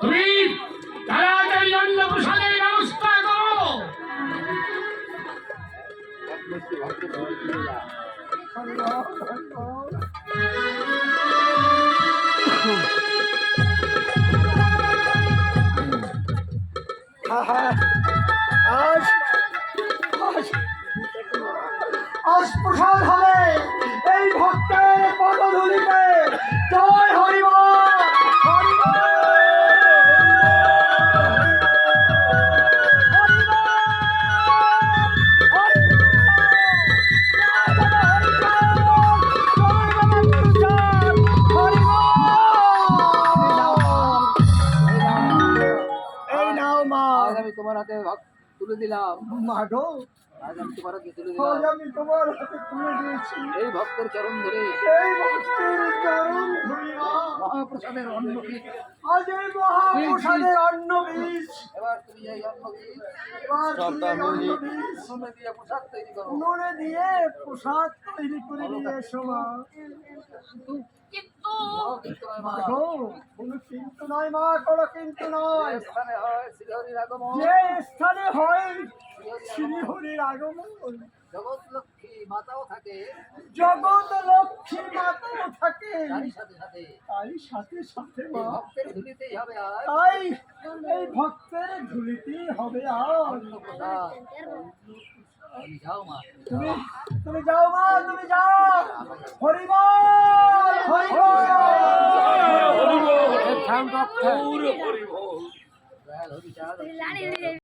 তুমি তাড়াতাড়ি অন্ন প্রসাদের ব্যবস্থা করো। আজ প্রসাদ হবে। আজ আমি তোমার হাতে তুলে দিলাম। মা আজ আমি তোমার হাতে তুলে আজ আমি তোমার হাতে তুলে দিয়েছি। এই ভক্তের চরণ ধরে। এই ভক্তের চরণ ধরিয়া মহাপ্রসাদের অন্ন বীজ আজ এই মহাপ্রসাদের অন্ন বীজ এবার তুমি এই অন্ন বীজ এবার তুমি এই অন্ন বীজ নুনে দিয়ে প্রসাদ তৈরি করো। উনুনে দিয়ে প্রসাদ তৈরি করে নিয়ে এসো মা। কোনো কিন্তু নয় মা কোনো কিন্তু নয় যে স্থানে হয় শ্রীহরির আগমন জগৎ লক্ষ্মী মাতাও থাকে সাথে সাথে সাথে সাথে মা ভক্তের তাই এই ভক্তের ধুলিতেই হবে আর তুমি যাও মা তুমি যাও মা, তুমি যাও। হরিবল! রাম রক্ষা